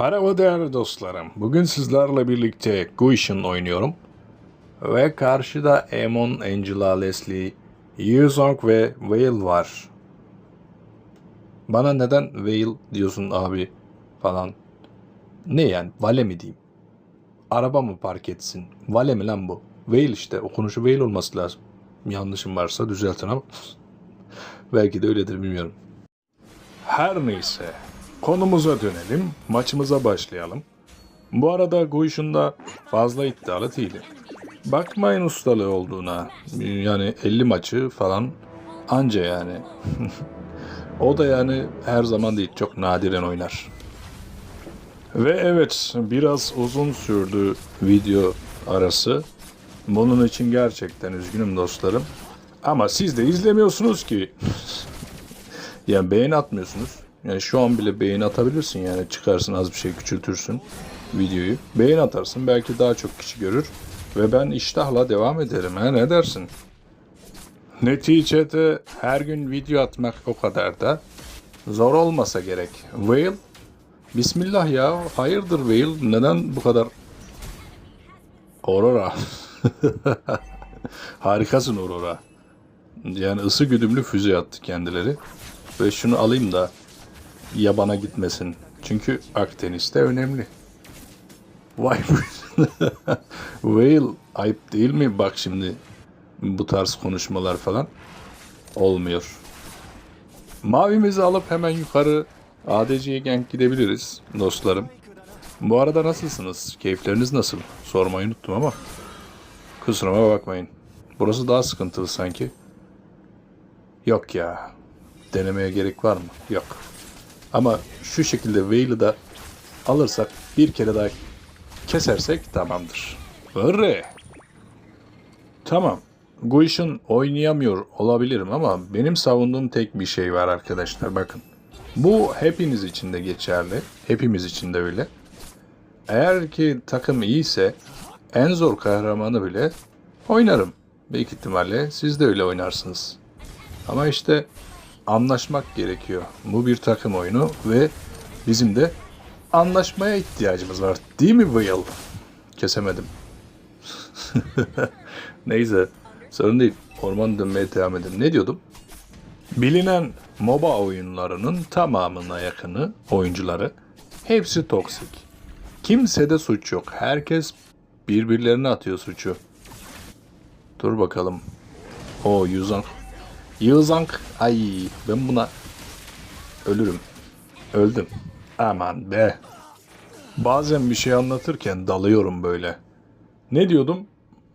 Merhaba değerli dostlarım. Bugün sizlerle birlikte Guish'in oynuyorum. Ve karşıda Emon, Angela, Leslie, Yuzong ve Vale var. Bana neden Vale diyorsun abi falan. Ne yani? Vale mi diyeyim? Araba mı park etsin? Vale mi lan bu? Vale işte. Okunuşu Vale olması lazım. Yanlışım varsa düzeltin ama. Belki de öyledir bilmiyorum. Her neyse. Konumuza dönelim. Maçımıza başlayalım. Bu arada Guish'un fazla iddialı değilim. Bakmayın ustalığı olduğuna. Yani 50 maçı falan anca yani. o da yani her zaman değil. Çok nadiren oynar. Ve evet biraz uzun sürdü video arası. Bunun için gerçekten üzgünüm dostlarım. Ama siz de izlemiyorsunuz ki. yani beğeni atmıyorsunuz. Yani şu an bile beğeni atabilirsin yani çıkarsın az bir şey küçültürsün videoyu. Beğeni atarsın belki daha çok kişi görür. Ve ben iştahla devam ederim. Ha, ne dersin? Neticede her gün video atmak o kadar da zor olmasa gerek. Whale Bismillah ya. Hayırdır Whale? Neden bu kadar? Aurora. Harikasın Aurora. Yani ısı güdümlü füze attı kendileri. Ve şunu alayım da yabana gitmesin. Çünkü Akdeniz'de önemli. Vay. Whale ayıp değil mi? Bak şimdi bu tarz konuşmalar falan olmuyor. Mavimizi alıp hemen yukarı ADC'ye gank gidebiliriz dostlarım. Bu arada nasılsınız? Keyifleriniz nasıl? Sormayı unuttum ama. Kusuruma bakmayın. Burası daha sıkıntılı sanki. Yok ya. Denemeye gerek var mı? Yok. Ama şu şekilde Whale'ı da alırsak bir kere daha kesersek tamamdır. Hırre. Tamam. Guish'in oynayamıyor olabilirim ama benim savunduğum tek bir şey var arkadaşlar bakın. Bu hepiniz için de geçerli. Hepimiz için de öyle. Eğer ki takım iyiyse en zor kahramanı bile oynarım. Büyük ihtimalle siz de öyle oynarsınız. Ama işte anlaşmak gerekiyor. Bu bir takım oyunu ve bizim de anlaşmaya ihtiyacımız var. Değil mi Will? Kesemedim. Neyse. Sorun değil. Orman dönmeye devam edelim. Ne diyordum? Bilinen MOBA oyunlarının tamamına yakını oyuncuları hepsi toksik. Kimsede suç yok. Herkes birbirlerine atıyor suçu. Dur bakalım. O 110 Yığızank. Ay ben buna ölürüm. Öldüm. Aman be. Bazen bir şey anlatırken dalıyorum böyle. Ne diyordum?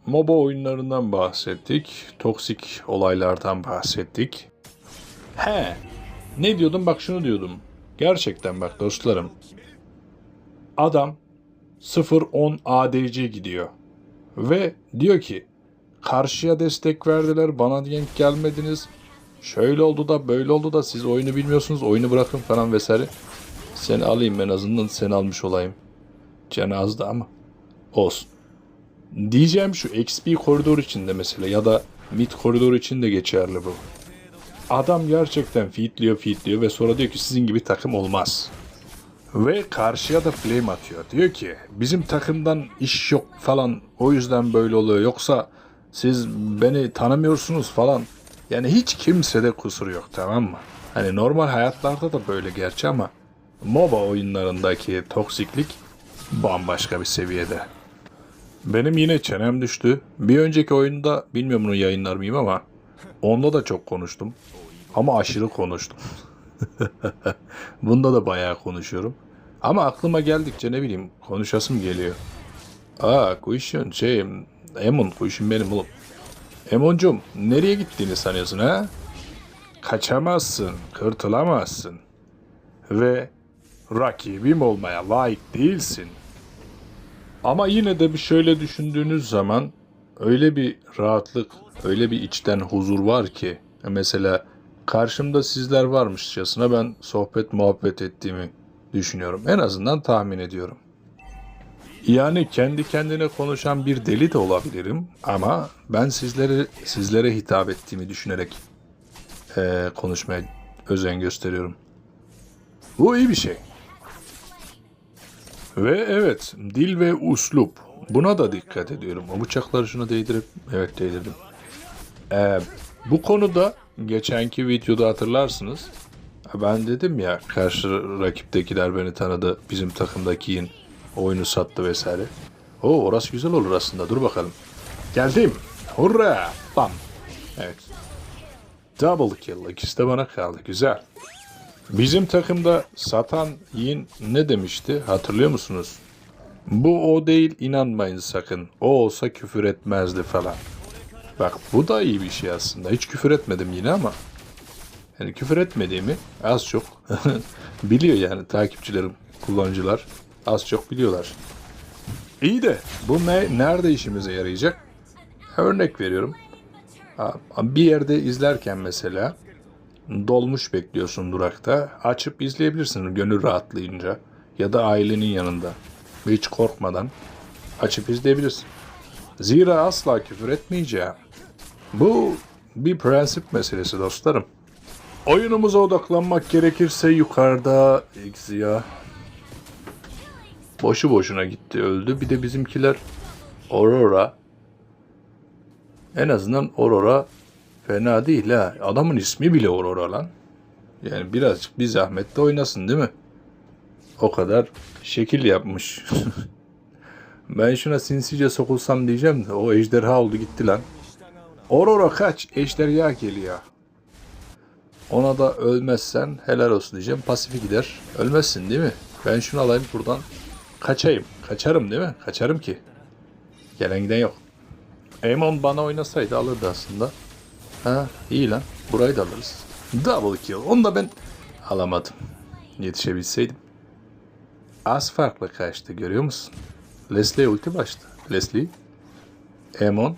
MOBA oyunlarından bahsettik. Toksik olaylardan bahsettik. He. Ne diyordum? Bak şunu diyordum. Gerçekten bak dostlarım. Adam 0-10 ADC gidiyor. Ve diyor ki karşıya destek verdiler bana denk gelmediniz. Şöyle oldu da böyle oldu da siz oyunu bilmiyorsunuz oyunu bırakın falan vesaire. Seni alayım en azından seni almış olayım. Cenazda ama olsun. Diyeceğim şu XP koridor içinde mesela ya da mid koridor için de geçerli bu. Adam gerçekten feedliyor feedliyor ve sonra diyor ki sizin gibi takım olmaz. Ve karşıya da flame atıyor. Diyor ki bizim takımdan iş yok falan o yüzden böyle oluyor. Yoksa siz beni tanımıyorsunuz falan. Yani hiç kimsede kusur yok tamam mı? Hani normal hayatlarda da böyle gerçi ama MOBA oyunlarındaki toksiklik bambaşka bir seviyede. Benim yine çenem düştü. Bir önceki oyunda bilmiyorum bunu yayınlar mıyım ama onda da çok konuştum. Ama aşırı konuştum. Bunda da bayağı konuşuyorum. Ama aklıma geldikçe ne bileyim konuşasım geliyor. Aa Kuyuşun şey Emon Kuyuşun benim oğlum. Emoncum nereye gittiğini sanıyorsun ha? Kaçamazsın, kırtılamazsın. Ve rakibim olmaya layık değilsin. Ama yine de bir şöyle düşündüğünüz zaman öyle bir rahatlık, öyle bir içten huzur var ki mesela karşımda sizler varmışçasına ben sohbet muhabbet ettiğimi düşünüyorum. En azından tahmin ediyorum. Yani kendi kendine konuşan bir deli de olabilirim ama ben sizlere sizlere hitap ettiğimi düşünerek eee, konuşmaya özen gösteriyorum. Bu iyi bir şey. Ve evet dil ve uslup. Buna da dikkat ediyorum. O bıçakları şuna değdirip evet değdirdim. Ee, bu konuda geçenki videoda hatırlarsınız. Ben dedim ya karşı rakiptekiler beni tanıdı. Bizim takımdakiyin oyunu sattı vesaire. O orası güzel olur aslında. Dur bakalım. Geldim. Hurra. Bam. Evet. Double kill. İkisi de bana kaldı. Güzel. Bizim takımda satan Yin ne demişti hatırlıyor musunuz? Bu o değil inanmayın sakın. O olsa küfür etmezdi falan. Bak bu da iyi bir şey aslında. Hiç küfür etmedim yine ama. Yani küfür etmediğimi az çok biliyor yani takipçilerim, kullanıcılar az çok biliyorlar. İyi de bu ne, nerede işimize yarayacak? Örnek veriyorum. Bir yerde izlerken mesela dolmuş bekliyorsun durakta. Açıp izleyebilirsin gönül rahatlayınca. Ya da ailenin yanında. Hiç korkmadan açıp izleyebilirsin. Zira asla küfür etmeyeceğim. Bu bir prensip meselesi dostlarım. Oyunumuza odaklanmak gerekirse yukarıda Xia boşu boşuna gitti öldü. Bir de bizimkiler Aurora en azından Aurora fena değil ha. Adamın ismi bile Aurora lan. Yani birazcık bir zahmet de oynasın değil mi? O kadar şekil yapmış. ben şuna sinsice sokulsam diyeceğim de o ejderha oldu gitti lan. Aurora kaç? Ejderha geliyor. Ona da ölmezsen helal olsun diyeceğim. Pasifi gider. Ölmezsin değil mi? Ben şunu alayım buradan. Kaçayım. Kaçarım değil mi? Kaçarım ki. Gelen giden yok. Amon bana oynasaydı alırdı aslında. Ha iyi lan. Burayı da alırız. Double kill. Onu da ben alamadım. Yetişebilseydim. Az farklı kaçtı görüyor musun? Leslie ulti başladı. Leslie. Amon.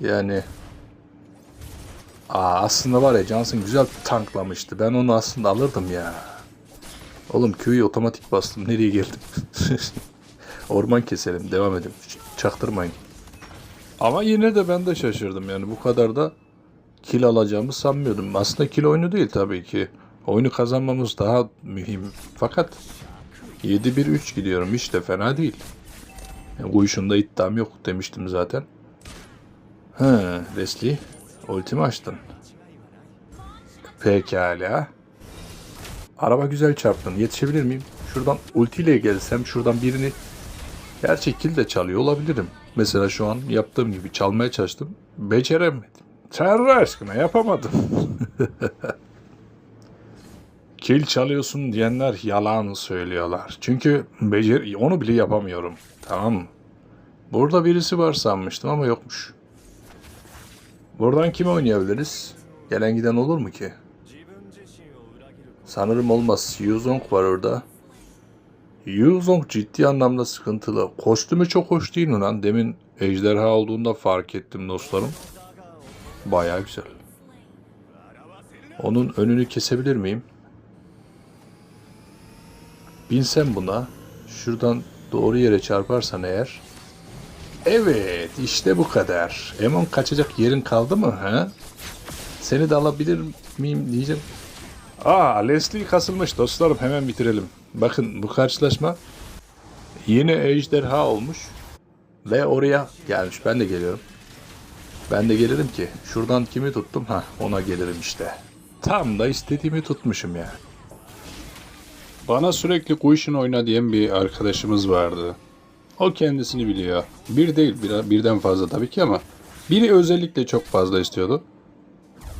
Yani Aa, aslında var ya Johnson güzel tanklamıştı. Ben onu aslında alırdım ya. Oğlum Q'yu otomatik bastım. Nereye geldim? Orman keselim. Devam edelim. Çaktırmayın. Ama yine de ben de şaşırdım. Yani bu kadar da kill alacağımı sanmıyordum. Aslında kill oyunu değil tabii ki. Oyunu kazanmamız daha mühim. Fakat 7-1-3 gidiyorum. Hiç de fena değil. Yani bu işinde iddiam yok demiştim zaten. He, Wesley. Ultimi açtın. Pekala. Araba güzel çarptın. Yetişebilir miyim? Şuradan ultiyle gelsem şuradan birini gerçek kill de çalıyor olabilirim. Mesela şu an yaptığım gibi çalmaya çalıştım. Beceremedim. Tanrı aşkına yapamadım. kill çalıyorsun diyenler yalan söylüyorlar. Çünkü becer onu bile yapamıyorum. Tamam mı? Burada birisi var sanmıştım ama yokmuş. Buradan kime oynayabiliriz? Gelen giden olur mu ki? Sanırım olmaz. Yuzong var orada. Yuzong ciddi anlamda sıkıntılı. Kostümü çok hoş değil lan? Demin ejderha olduğunda fark ettim dostlarım. Baya güzel. Onun önünü kesebilir miyim? Binsem buna. Şuradan doğru yere çarparsan eğer. Evet işte bu kadar. Emon kaçacak yerin kaldı mı? Ha? Seni de alabilir miyim diyeceğim. Aa Leslie kasılmış dostlarım hemen bitirelim. Bakın bu karşılaşma yine ejderha olmuş. Ve oraya gelmiş. Ben de geliyorum. Ben de gelirim ki. Şuradan kimi tuttum? Ha ona gelirim işte. Tam da istediğimi tutmuşum ya. Bana sürekli Guishin oyna diyen bir arkadaşımız vardı. O kendisini biliyor. Bir değil bir, birden fazla tabii ki ama biri özellikle çok fazla istiyordu.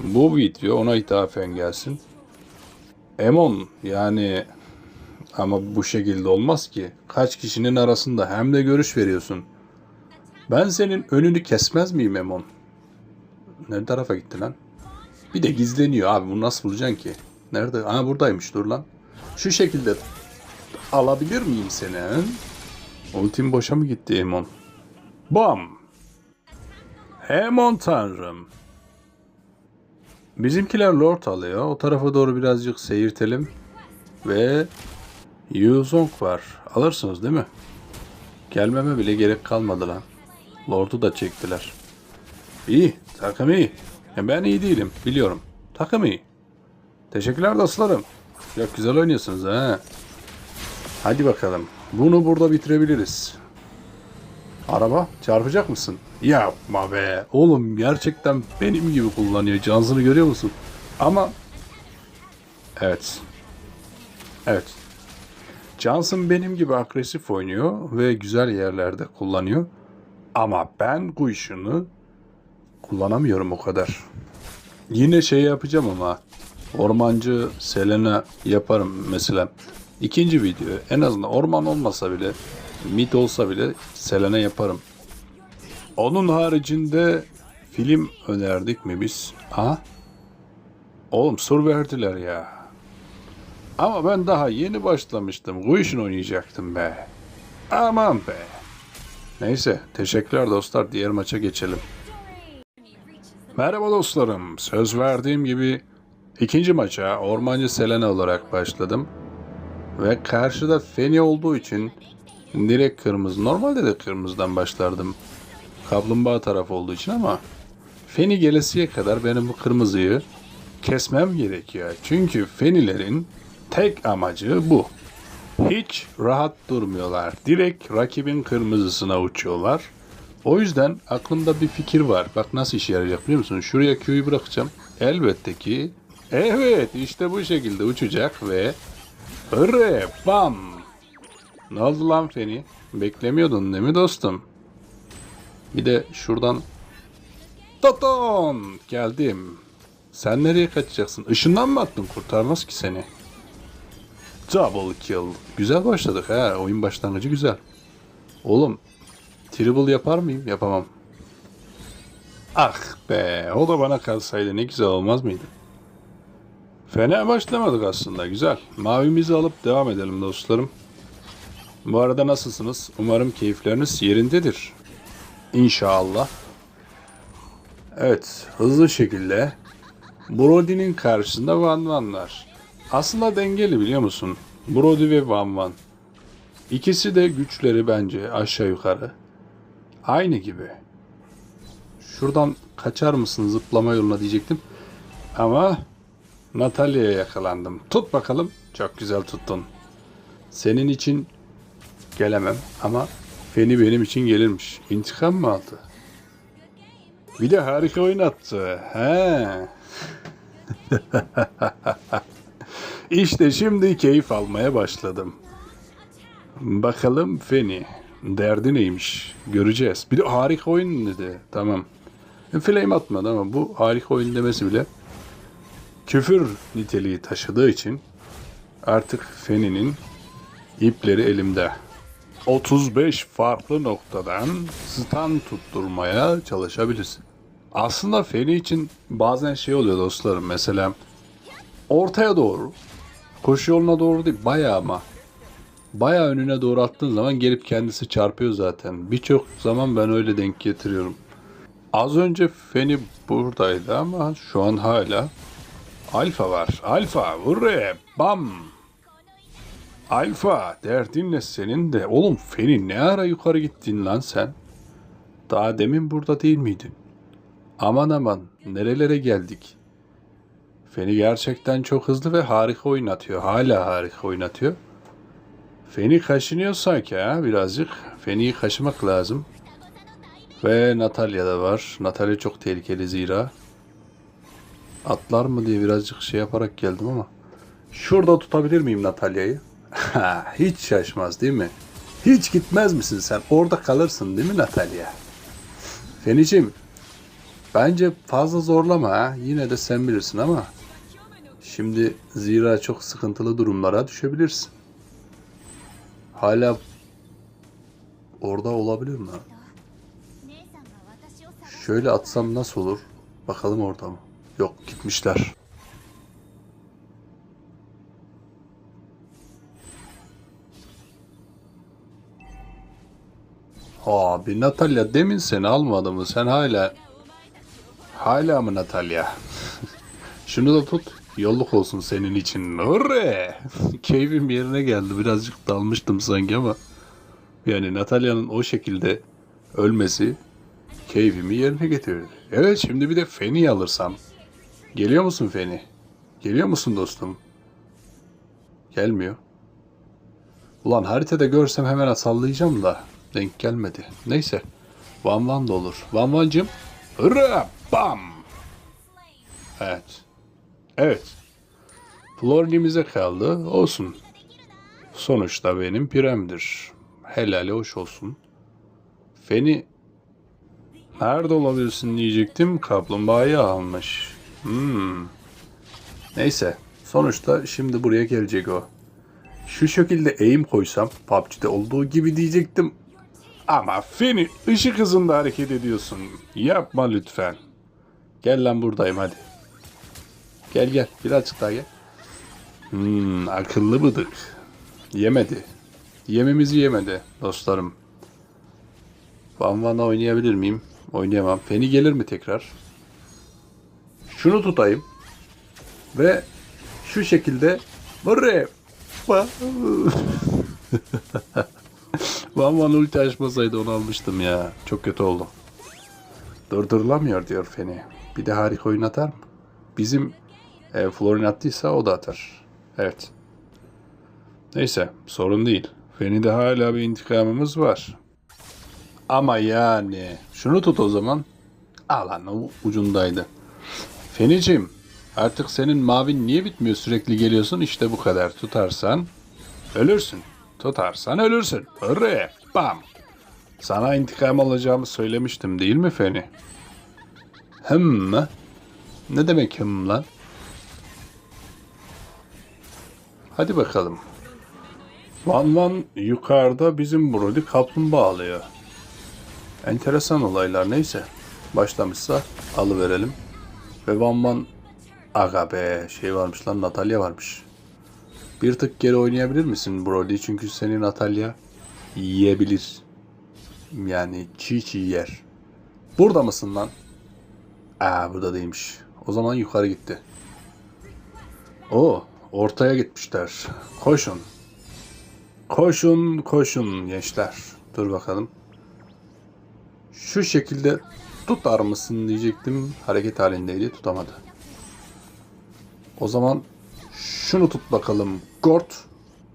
Bu video ona ithafen gelsin. Emon yani ama bu şekilde olmaz ki. Kaç kişinin arasında hem de görüş veriyorsun. Ben senin önünü kesmez miyim Emon? Ne tarafa gitti lan? Bir de gizleniyor abi bunu nasıl bulacaksın ki? Nerede? Aa buradaymış dur lan. Şu şekilde alabilir miyim seni? he? Ultim boşa mı gitti Emon? Bam! Emon tanrım. Bizimkiler Lord alıyor. O tarafa doğru birazcık seyirtelim. Ve Yuzong var. Alırsınız değil mi? Gelmeme bile gerek kalmadı lan. Lord'u da çektiler. İyi. Takım iyi. Ya ben iyi değilim. Biliyorum. Takım iyi. Teşekkürler dostlarım. Çok güzel oynuyorsunuz ha. Hadi bakalım. Bunu burada bitirebiliriz. Araba çarpacak mısın? Yapma be. Oğlum gerçekten benim gibi kullanıyor. Cansını görüyor musun? Ama evet. Evet. Johnson benim gibi agresif oynuyor ve güzel yerlerde kullanıyor. Ama ben bu işini kullanamıyorum o kadar. Yine şey yapacağım ama ormancı Selena yaparım mesela. İkinci video en azından orman olmasa bile mit olsa bile Selena yaparım. Onun haricinde film önerdik mi biz? Ha? Oğlum sur verdiler ya. Ama ben daha yeni başlamıştım. Bu işin oynayacaktım be. Aman be. Neyse teşekkürler dostlar. Diğer maça geçelim. Merhaba dostlarım. Söz verdiğim gibi ikinci maça Ormancı Selena olarak başladım. Ve karşıda Feni olduğu için direkt kırmızı. Normalde de kırmızıdan başlardım. Kaplumbağa taraf olduğu için ama Feni gelesiye kadar benim bu kırmızıyı kesmem gerekiyor. Çünkü Fenilerin tek amacı bu. Hiç rahat durmuyorlar. Direkt rakibin kırmızısına uçuyorlar. O yüzden aklımda bir fikir var. Bak nasıl işe yarayacak biliyor musun? Şuraya Q'yu bırakacağım. Elbette ki evet işte bu şekilde uçacak ve hırre bam. Ne oldu lan Feni? Beklemiyordun değil mi dostum? Bir de şuradan Toton geldim. Sen nereye kaçacaksın? Işından mı attın? Kurtarmaz ki seni. Double kill. Güzel başladık ha. Oyun başlangıcı güzel. Oğlum triple yapar mıyım? Yapamam. Ah be. O da bana kalsaydı ne güzel olmaz mıydı? Fena başlamadık aslında. Güzel. Mavimizi alıp devam edelim dostlarım. Bu arada nasılsınız? Umarım keyifleriniz yerindedir. İnşallah. Evet, hızlı şekilde Brody'nin karşısında Van Van var. Aslında dengeli biliyor musun? Brody ve Van Van. İkisi de güçleri bence aşağı yukarı. Aynı gibi. Şuradan kaçar mısın zıplama yoluna diyecektim. Ama Natalya'ya yakalandım. Tut bakalım. Çok güzel tuttun. Senin için gelemem ama Feni benim için gelirmiş. İntikam mı aldı? Bir de harika oynattı. He. işte şimdi keyif almaya başladım. Bakalım Feni. Derdi neymiş? Göreceğiz. Bir de harika oyun dedi. Tamam. Flame atmadı ama bu harika oyun demesi bile küfür niteliği taşıdığı için artık Feni'nin ipleri elimde. 35 farklı noktadan stun tutturmaya çalışabilirsin. Aslında Feni için bazen şey oluyor dostlarım. Mesela ortaya doğru, koşu yoluna doğru değil bayağı ama bayağı önüne doğru attığın zaman gelip kendisi çarpıyor zaten. Birçok zaman ben öyle denk getiriyorum. Az önce Feni buradaydı ama şu an hala Alfa var. Alfa vur re, bam. Alfa derdin ne senin de? Oğlum Feni ne ara yukarı gittin lan sen? Daha demin burada değil miydin? Aman aman nerelere geldik? Feni gerçekten çok hızlı ve harika oynatıyor. Hala harika oynatıyor. Feni kaşınıyor sanki ha birazcık. Feni'yi kaşımak lazım. Ve Natalya da var. Natalya çok tehlikeli zira. Atlar mı diye birazcık şey yaparak geldim ama. Şurada tutabilir miyim Natalya'yı? Hiç şaşmaz değil mi? Hiç gitmez misin sen? Orada kalırsın değil mi Natalya? Fenicim, bence fazla zorlama ha. Yine de sen bilirsin ama. Şimdi zira çok sıkıntılı durumlara düşebilirsin. Hala orada olabilir mi? Şöyle atsam nasıl olur? Bakalım orada mı? Yok gitmişler. Abi Natalya demin seni almadı mı? Sen hala hala mı Natalya? Şunu da tut. Yolluk olsun senin için. Hurre! Keyfim yerine geldi. Birazcık dalmıştım sanki ama. Yani Natalya'nın o şekilde ölmesi keyfimi yerine getirdi. Evet şimdi bir de Feni alırsam. Geliyor musun Feni? Geliyor musun dostum? Gelmiyor. Ulan haritada görsem hemen sallayacağım da denk gelmedi. Neyse. Van Van da olur. Van Van'cım. Hırra! Bam! Evet. Evet. Flornimize kaldı. Olsun. Sonuçta benim piremdir. Helali hoş olsun. Feni nerede olabilirsin diyecektim. Kaplumbağayı almış. Hmm. Neyse. Sonuçta şimdi buraya gelecek o. Şu şekilde eğim koysam PUBG'de olduğu gibi diyecektim. Ama Feni ışık hızında hareket ediyorsun. Yapma lütfen. Gel lan buradayım hadi. Gel gel birazcık daha gel. Hmm, akıllı bıdık. Yemedi. Yemimizi yemedi dostlarım. Van Van'la oynayabilir miyim? Oynayamam. Feni gelir mi tekrar? Şunu tutayım. Ve şu şekilde buraya Van Van ulti açmasaydı onu almıştım ya. Çok kötü oldu. Durdurulamıyor diyor Feni. Bir de harika oyun atar mı? Bizim e, Florin attıysa o da atar. Evet. Neyse sorun değil. Feni'de hala bir intikamımız var. Ama yani şunu tut o zaman. Alan o ucundaydı. Feni'cim artık senin mavin niye bitmiyor sürekli geliyorsun işte bu kadar tutarsan ölürsün. Tutarsan ölürsün. Hırre bam. Sana intikam alacağımı söylemiştim değil mi Feni? Hım mı? Ne demek hım lan? Hadi bakalım. Van Van yukarıda bizim Brody kaplumbağa alıyor. Enteresan olaylar neyse. Başlamışsa alıverelim. Ve Van Van aga be şey varmış lan Natalya varmış. Bir tık geri oynayabilir misin Brody? Çünkü seni Natalya yiyebilir. Yani çiğ çiğ yer. Burada mısın lan? Aa burada değilmiş. O zaman yukarı gitti. O ortaya gitmişler. Koşun. Koşun koşun gençler. Dur bakalım. Şu şekilde tutar mısın diyecektim. Hareket halindeydi tutamadı. O zaman şunu tut bakalım. Gort.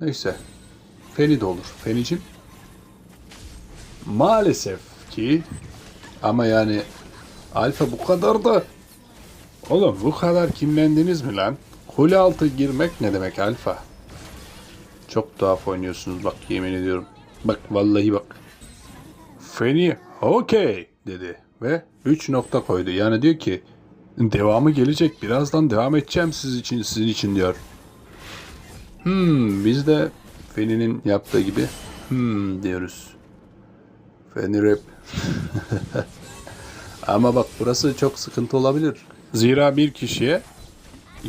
Neyse. Feni de olur. Fenicim. Maalesef ki ama yani Alfa bu kadar da Oğlum bu kadar kimlendiniz mi lan? Kule altı girmek ne demek Alfa? Çok tuhaf oynuyorsunuz bak yemin ediyorum. Bak vallahi bak. Feni okey dedi ve 3 nokta koydu. Yani diyor ki devamı gelecek. Birazdan devam edeceğim siz için sizin için diyor. Hmm biz de Feni'nin yaptığı gibi hmm diyoruz. Feni rap. Ama bak burası çok sıkıntı olabilir. Zira bir kişiye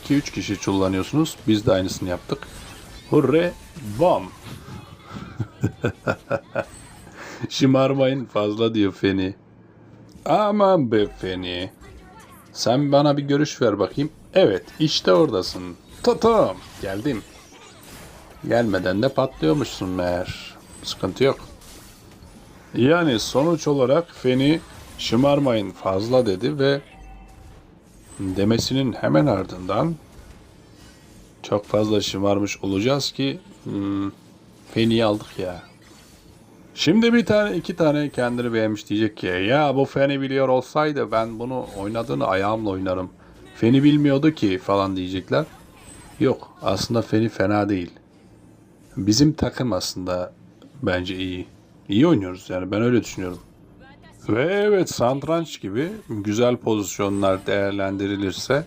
2-3 kişi kullanıyorsunuz. Biz de aynısını yaptık. Hurre bam. Şımarmayın fazla diyor Feni. Aman be Feni. Sen bana bir görüş ver bakayım. Evet işte oradasın. Tutum. Geldim. Gelmeden de patlıyormuşsun meğer. Sıkıntı yok. Yani sonuç olarak Feni şımarmayın fazla dedi ve demesinin hemen ardından çok fazla şımarmış olacağız ki hmm, Feni'yi aldık ya. Şimdi bir tane iki tane kendini beğenmiş diyecek ki ya bu Feni biliyor olsaydı ben bunu oynadığını ayağımla oynarım. Feni bilmiyordu ki falan diyecekler. Yok aslında Feni fena değil. Bizim takım aslında bence iyi. İyi oynuyoruz yani ben öyle düşünüyorum. Ve evet santranç gibi güzel pozisyonlar değerlendirilirse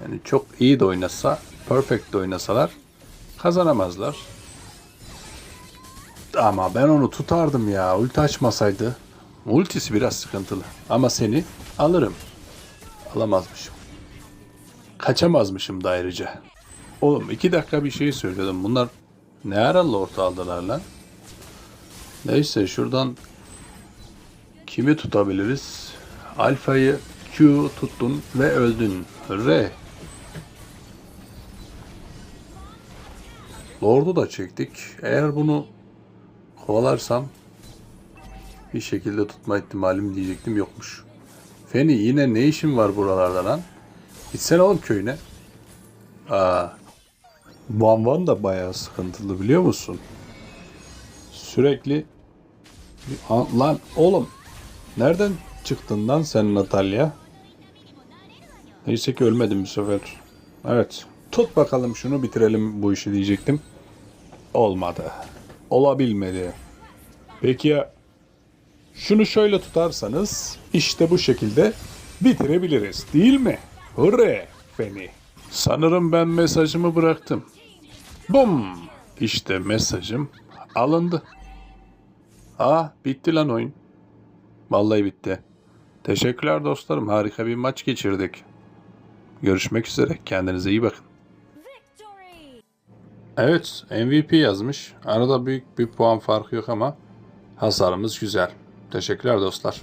yani çok iyi de oynasa, perfect de oynasalar kazanamazlar. Ama ben onu tutardım ya. Ulti açmasaydı. Ultisi biraz sıkıntılı. Ama seni alırım. Alamazmışım. Kaçamazmışım da ayrıca. Oğlum iki dakika bir şey söyledim. Bunlar ne aralı orta aldılar lan? Neyse şuradan kimi tutabiliriz? Alfa'yı Q tuttun ve öldün. R. Lord'u da çektik. Eğer bunu kovalarsam bir şekilde tutma ihtimalim diyecektim yokmuş. Feni yine ne işin var buralarda lan? Gitsene oğlum köyüne. Aa. Van Van da bayağı sıkıntılı biliyor musun? sürekli lan oğlum nereden çıktın lan sen Natalya? Neyse ki ölmedim bu sefer. Evet. Tut bakalım şunu bitirelim bu işi diyecektim. Olmadı. Olabilmedi. Peki ya şunu şöyle tutarsanız işte bu şekilde bitirebiliriz değil mi? Hurre beni. Sanırım ben mesajımı bıraktım. Bum! İşte mesajım alındı. Aa bitti lan oyun. Vallahi bitti. Teşekkürler dostlarım. Harika bir maç geçirdik. Görüşmek üzere. Kendinize iyi bakın. Evet MVP yazmış. Arada büyük bir puan farkı yok ama hasarımız güzel. Teşekkürler dostlar.